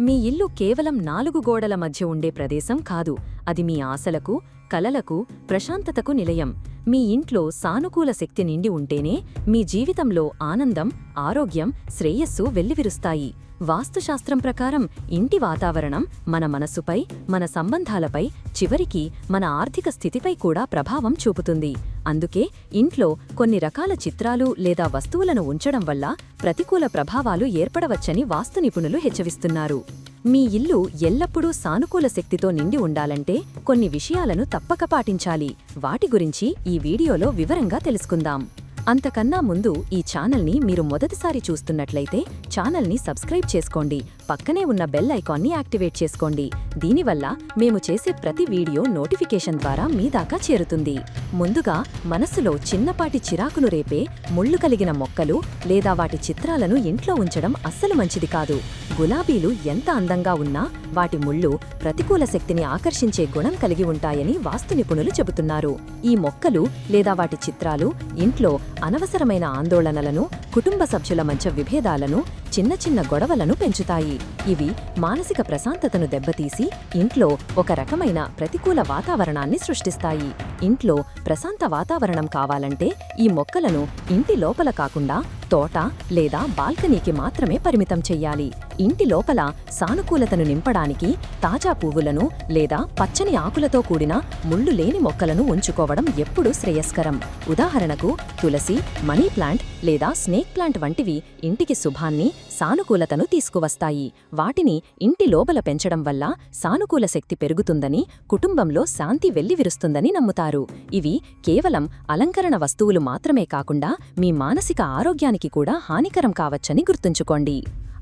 మీ ఇల్లు కేవలం నాలుగు గోడల మధ్య ఉండే ప్రదేశం కాదు. అది మీ ఆశలకు కలలకు ప్రశాంతతకు నిలయం. మీ ఇంట్లో సానుకూల శక్తి నిండి ఉంటేనే మీ జీవితంలో ఆనందం ఆరోగ్యం శ్రేయస్సు వెల్లివిరుస్తాయి. వాస్తుశాస్త్రం ప్రకారం ఇంటి వాతావరణం మన మనసుపై మన సంబంధాలపై చివరికి మన ఆర్థిక స్థితిపై కూడా ప్రభావం చూపుతుంది. అందుకే ఇంట్లో కొన్ని రకాల చిత్రాలు లేదా వస్తువులను ఉంచడం వల్ల ప్రతికూల ప్రభావాలు ఏర్పడవచ్చని వాస్తు నిపుణులు హెచ్చరిస్తున్నారు. మీ ఇల్లు ఎల్లప్పుడూ సానుకూల శక్తితో నిండి ఉండాలంటే కొన్ని విషయాలను తప్పక పాటించాలి. వాటి గురించి ఈ వీడియోలో వివరంగా తెలుసుకుందాం. అంతకన్నా ముందు ఈ ఛానల్ని మీరు మొదటిసారి చూస్తున్నట్లయితే ఛానల్ని సబ్స్క్రైబ్ చేసుకోండి. పక్కనే ఉన్న బెల్ ఐకాన్ని యాక్టివేట్ చేసుకోండి. దీనివల్ల మేము చేసే ప్రతి వీడియో నోటిఫికేషన్ ద్వారా మీ దాకా చేరుతుంది. ముందుగా మనసులో చిన్నపాటి చిరాకును రేపే ముళ్ళు కలిగిన మొక్కలు లేదా వాటి చిత్రాలను ఇంట్లో ఉంచడం అస్సలు మంచిది కాదు. గులాబీలు ఎంత అందంగా ఉన్నా వాటి ముళ్ళు ప్రతికూల శక్తిని ఆకర్షించే గుణం కలిగి ఉంటాయని వాస్తు నిపుణులు చెబుతున్నారు. ఈ మొక్కలు లేదా వాటి చిత్రాలు ఇంట్లో అనవసరమైన ఆందోళనలను కుటుంబ సభ్యుల మధ్య విభేదాలను చిన్న చిన్న గొడవలను పెంచుతాయి. ఇవి మానసిక ప్రశాంతతను దెబ్బతీసి ఇంట్లో ఒక రకమైన ప్రతికూల వాతావరణాన్ని సృష్టిస్తాయి. ఇంట్లో ప్రశాంత వాతావరణం కావాలంటే ఈ మొక్కలను ఇంటి లోపల కాకుండా తోట లేదా బాల్కనీకి మాత్రమే పరిమితం చెయ్యాలి. ఇంటి లోపల సానుకూలతను నింపడానికి తాజా పువ్వులను లేదా పచ్చని ఆకులతో కూడిన ముళ్ళు లేని మొక్కలను ఉంచుకోవడం ఎప్పుడూ శ్రేయస్కరం. ఉదాహరణకు తులసి మనీ ప్లాంట్ లేదా స్నేక్ ప్లాంట్ వంటివి ఇంటికి శుభాన్ని సానుకూలతను తీసుకువస్తాయి. వాటిని ఇంటి లోపల పెంచడం వల్ల సానుకూల శక్తి పెరుగుతుందని కుటుంబంలో శాంతి వెల్లివిరుస్తుందని నమ్ముతారు. ఇవి కేవలం అలంకరణ వస్తువులు మాత్రమే కాకుండా మీ మానసిక ఆరోగ్యానికి కూడా హానికరం కావచ్చని గుర్తుంచుకోండి.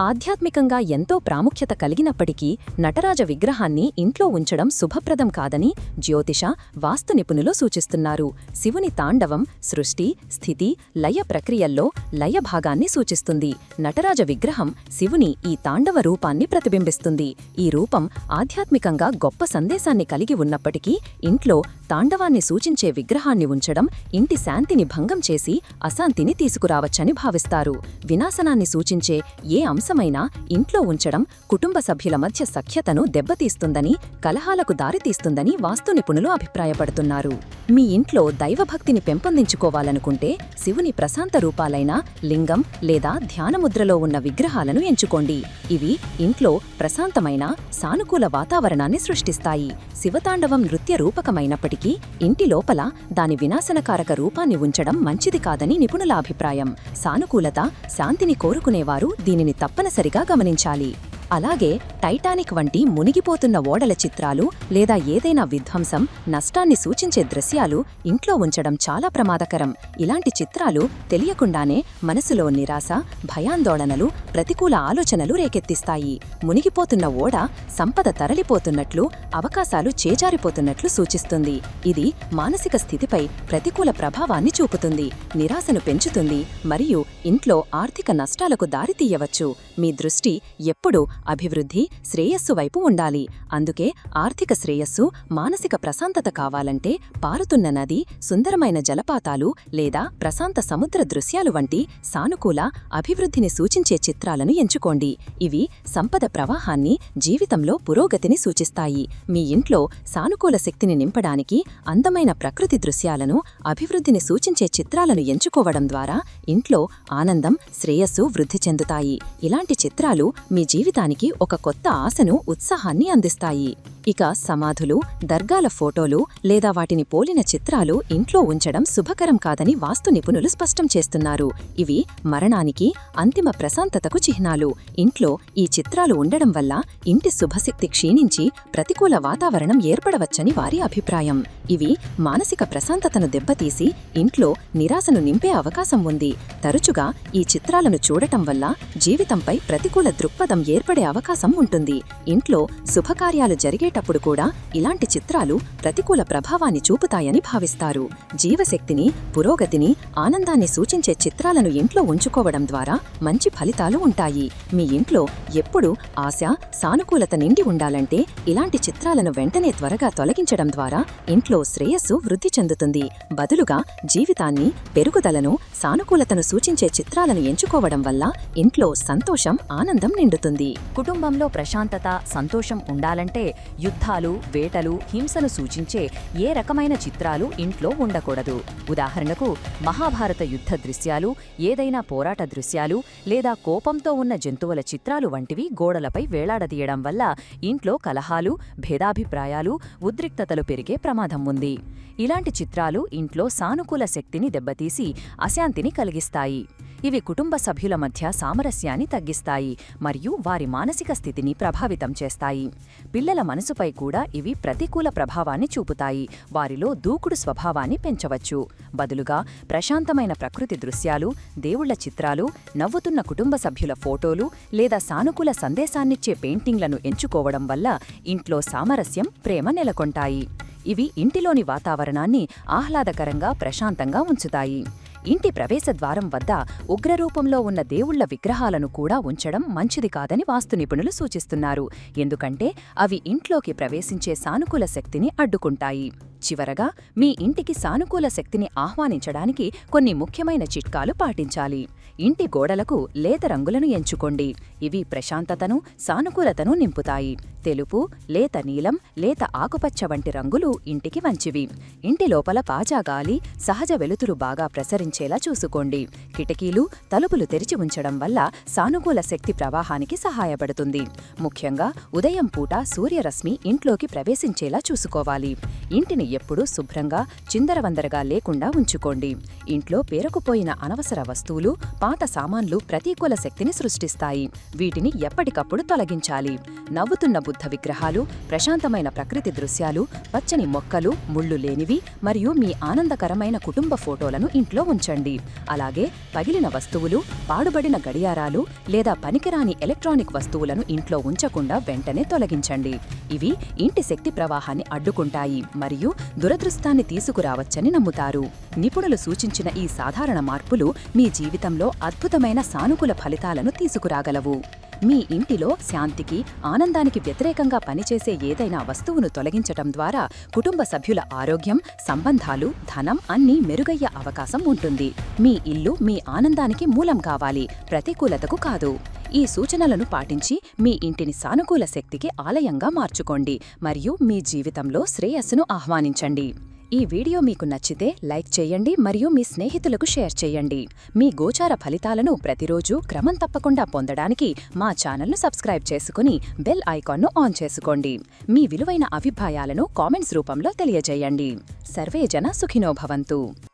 ఆధ్యాత్మికంగా ఎంతో ప్రాముఖ్యత కలిగినప్పటికీ నటరాజ విగ్రహాన్ని ఇంట్లో ఉంచడం శుభప్రదం కాదని జ్యోతిష వాస్తు నిపుణులు సూచిస్తున్నారు. శివుని తాండవం సృష్టి స్థితి లయ ప్రక్రియల్లో లయ భాగాన్ని సూచిస్తుంది. నటరాజ విగ్రహం శివుని ఈ తాండవ రూపాన్ని ప్రతిబింబిస్తుంది. ఈ రూపం ఆధ్యాత్మికంగా గొప్ప సందేశాన్ని కలిగి ఉన్నప్పటికీ ఇంట్లో తాండవాన్ని సూచించే విగ్రహాన్ని ఉంచడం ఇంటి శాంతిని భంగం చేసి అశాంతిని తీసుకురావచ్చని భావిస్తారు. వినాశనాన్ని సూచించే ఏ అంశమైనా ఇంట్లో ఉంచడం కుటుంబ సభ్యుల మధ్య సఖ్యతను దెబ్బతీస్తుందని కలహాలకు దారితీస్తుందని వాస్తు నిపుణులు అభిప్రాయపడుతున్నారు. మీ ఇంట్లో దైవభక్తిని పెంపొందించుకోవాలనుకుంటే శివుని ప్రశాంత రూపాలైన లింగం లేదా ధ్యానముద్రలో ఉన్న విగ్రహాలను ఎంచుకోండి. ఇవి ఇంట్లో ప్రశాంతమైన సానుకూల వాతావరణాన్ని సృష్టిస్తాయి. శివతాండవం నృత్య రూపకమైనప్పటికీ ఇంటి లోపల దాని వినాశనకారక రూపాన్ని ఉంచడం మంచిది కాదని నిపుణుల అభిప్రాయం. సానుకూలత శాంతిని కోరుకునేవారు దీనిని తప్ప తప్పనిసరిగా గమనించాలి. అలాగే టైటానిక్ వంటి మునిగిపోతున్న ఓడల చిత్రాలు లేదా ఏదైనా విధ్వంసం నష్టాన్ని సూచించే దృశ్యాలు ఇంట్లో ఉంచడం చాలా ప్రమాదకరం. ఇలాంటి చిత్రాలు తెలియకుండానే మనసులో నిరాశ భయాందోళనలు ప్రతికూల ఆలోచనలు రేకెత్తిస్తాయి. మునిగిపోతున్న ఓడ సంపద తరలిపోతున్నట్లు అవకాశాలు చేజారిపోతున్నట్లు సూచిస్తుంది. ఇది మానసిక స్థితిపై ప్రతికూల ప్రభావాన్ని చూపుతుంది నిరాశను పెంచుతుంది మరియు ఇంట్లో ఆర్థిక నష్టాలకు దారితీయవచ్చు. మీ దృష్టి ఎప్పుడూ అభివృద్ధి శ్రేయస్సు వైపు ఉండాలి. అందుకే ఆర్థిక శ్రేయస్సు మానసిక ప్రశాంతత కావాలంటే పారుతున్న నది సుందరమైన జలపాతాలు లేదా ప్రశాంత సముద్ర దృశ్యాలు వంటి సానుకూల అభివృద్ధిని సూచించే చిత్రాలను ఎంచుకోండి. ఇవి సంపద ప్రవాహాన్ని జీవితంలో పురోగతిని సూచిస్తాయి. మీ ఇంట్లో సానుకూల శక్తిని నింపడానికి అందమైన ప్రకృతి దృశ్యాలను అభివృద్ధిని సూచించే చిత్రాలను ఎంచుకోవడం ద్వారా ఇంట్లో ఆనందం శ్రేయస్సు వృద్ధి చెందుతాయి. ఇలాంటి చిత్రాలు మీ జీవితాన్ని జీవితానికి ఒక కొత్త ఆశను ఉత్సాహాన్ని అందిస్తాయి. ఇక సమాధులు దర్గాల ఫోటోలు లేదా వాటిని పోలిన చిత్రాలు ఇంట్లో ఉంచడం శుభకరం కాదని వాస్తు నిపుణులు స్పష్టం చేస్తున్నారు. ఇవి మరణానికి అంతిమ ప్రశాంతతకు చిహ్నాలు. ఇంట్లో ఈ చిత్రాలు ఉండడం వల్ల ఇంటి శుభశక్తి క్షీణించి ప్రతికూల వాతావరణం ఏర్పడవచ్చని వారి అభిప్రాయం. ఇవి మానసిక ప్రశాంతతను దెబ్బతీసి ఇంట్లో నిరాశను నింపే అవకాశం ఉంది. తరచుగా ఈ చిత్రాలను చూడటం వల్ల జీవితంపై ప్రతికూల దృక్పథం ఏర్పడే అవకాశం ఉంటుంది. ఇంట్లో శుభకార్యాలు జరిగేట జరిగేటప్పుడు కూడా ఇలాంటి చిత్రాలు ప్రతికూల ప్రభావాన్ని చూపుతాయని భావిస్తారు. జీవశక్తిని పురోగతిని ఆనందాన్ని సూచించే చిత్రాలను ఇంట్లో ఉంచుకోవడం ద్వారా మంచి ఫలితాలు ఉంటాయి. మీ ఇంట్లో ఎప్పుడూ ఆశ సానుకూలత నిండి ఉండాలంటే ఇలాంటి చిత్రాలను వెంటనే త్వరగా తొలగించడం ద్వారా ఇంట్లో శ్రేయస్సు వృద్ధి చెందుతుంది. బదులుగా జీవితాన్ని పెరుగుదలను సానుకూలతను సూచించే చిత్రాలను ఎంచుకోవడం వల్ల ఇంట్లో సంతోషం ఆనందం నిండుతుంది. కుటుంబంలో ప్రశాంతత సంతోషం ఉండాలంటే యుద్ధాలు వేటలు హింసను సూచించే ఏ రకమైన చిత్రాలు ఇంట్లో ఉండకూడదు. ఉదాహరణకు మహాభారత యుద్ధ దృశ్యాలు ఏదైనా పోరాట దృశ్యాలు లేదా కోపంతో ఉన్న జంతువుల చిత్రాలు వంటివి గోడలపై వేలాడదీయడం వల్ల ఇంట్లో కలహాలు భేదాభిప్రాయాలు ఉద్రిక్తతలు పెరిగే ప్రమాదం ఉంది. ఇలాంటి చిత్రాలు ఇంట్లో సానుకూల శక్తిని దెబ్బతీసి అశాంతిని కలిగిస్తాయి. ఇవి కుటుంబ సభ్యుల మధ్య సామరస్యాన్ని తగ్గిస్తాయి మరియు వారి మానసిక స్థితిని ప్రభావితం చేస్తాయి. పిల్లల మనసుపై కూడా ఇవి ప్రతికూల ప్రభావాన్ని చూపుతాయి. వారిలో దూకుడు స్వభావాన్ని పెంచవచ్చు. బదులుగా ప్రశాంతమైన ప్రకృతి దృశ్యాలు దేవుళ్ళ చిత్రాలు నవ్వుతున్న కుటుంబ సభ్యుల ఫోటోలు లేదా సానుకూల సందేశాన్నిచ్చే పెయింటింగ్లను ఎంచుకోవడం వల్ల ఇంట్లో సామరస్యం ప్రేమ నెలకొంటాయి. ఇవి ఇంటిలోని వాతావరణాన్ని ఆహ్లాదకరంగా ప్రశాంతంగా ఉంచుతాయి. ఇంటి ప్రవేశ ద్వారం వద్ద ఉగ్రరూపంలో ఉన్న దేవుళ్ళ విగ్రహాలను కూడా ఉంచడం మంచిది కాదని వాస్తు నిపుణులు సూచిస్తున్నారు. ఎందుకంటే అవి ఇంట్లోకి ప్రవేశించే సానుకూల శక్తిని అడ్డుకుంటాయి. చివరగా మీ ఇంటికి సానుకూల శక్తిని ఆహ్వానించడానికి కొన్ని ముఖ్యమైన చిట్కాలు పాటించాలి. ఇంటి గోడలకు లేత రంగులను ఎంచుకోండి. ఇవి ప్రశాంతతను సానుకూలతను నింపుతాయి. తెలుపు లేత నీలం లేత ఆకుపచ్చ వంటి రంగులు ఇంటికి మంచివి. ఇంటి లోపల పాజా గాలి సహజ వెలుతురు బాగా ప్రసరించేలా చూసుకోండి. కిటికీలు తలుపులు తెరిచి ఉంచడం వల్ల సానుకూల శక్తి ప్రవాహానికి సహాయపడుతుంది. ముఖ్యంగా ఉదయం పూట సూర్యరశ్మి ఇంట్లోకి ప్రవేశించేలా చూసుకోవాలి. ఇంటిని ఎప్పుడూ శుభ్రంగా చిందరవందరగా లేకుండా ఉంచుకోండి. ఇంట్లో పేరుకుపోయిన అనవసర వస్తువులు పాత సామాన్లు ప్రతికూల శక్తిని సృష్టిస్తాయి. వీటిని ఎప్పటికప్పుడు తొలగించాలి. నవ్వుతున్న బుద్ధ విగ్రహాలు ప్రశాంతమైన ప్రకృతి దృశ్యాలు పచ్చని మొక్కలు ముళ్ళు లేనివి మరియు మీ ఆనందకరమైన కుటుంబ ఫోటోలను ఇంట్లో ఉంచండి. అలాగే పగిలిన వస్తువులు పాడుబడిన గడియారాలు లేదా పనికిరాని ఎలక్ట్రానిక్ వస్తువులను ఇంట్లో ఉంచకుండా వెంటనే తొలగించండి. ఇవి ఇంటి శక్తి ప్రవాహాన్ని అడ్డుకుంటాయి మరియు దురదృష్టాన్ని తీసుకురావచ్చని నమ్ముతారు. నిపుణులు సూచించిన ఈ సాధారణ మార్పులు మీ జీవితంలో అద్భుతమైన సానుకూల ఫలితాలను తీసుకురాగలవు. మీ ఇంటిలో శాంతికి ఆనందానికి వ్యతిరేకంగా పనిచేసే ఏదైనా వస్తువును తొలగించటం ద్వారా కుటుంబ సభ్యుల ఆరోగ్యం సంబంధాలు ధనం అన్నీ మెరుగయ్యే అవకాశం ఉంటుంది. మీ ఇల్లు మీ ఆనందానికి మూలం కావాలి ప్రతికూలతకు కాదు. ఈ సూచనలను పాటించి మీ ఇంటిని సానుకూల శక్తికి ఆలయంగా మార్చుకోండి మరియు మీ జీవితంలో శ్రేయస్సును ఆహ్వానించండి. ఈ వీడియో మీకు నచ్చితే లైక్ చేయండి మరియు మీ స్నేహితులకు షేర్ చేయండి. మీ గోచార ఫలితాలను ప్రతిరోజు క్రమం తప్పకుండా పొందడానికి మా ఛానల్ను సబ్స్క్రైబ్ చేసుకుని బెల్ ఐకాన్ను ఆన్ చేసుకోండి. మీ విలువైన అభిప్రాయాలను కామెంట్స్ రూపంలో తెలియజేయండి. సర్వే జన సుఖినోభవంతు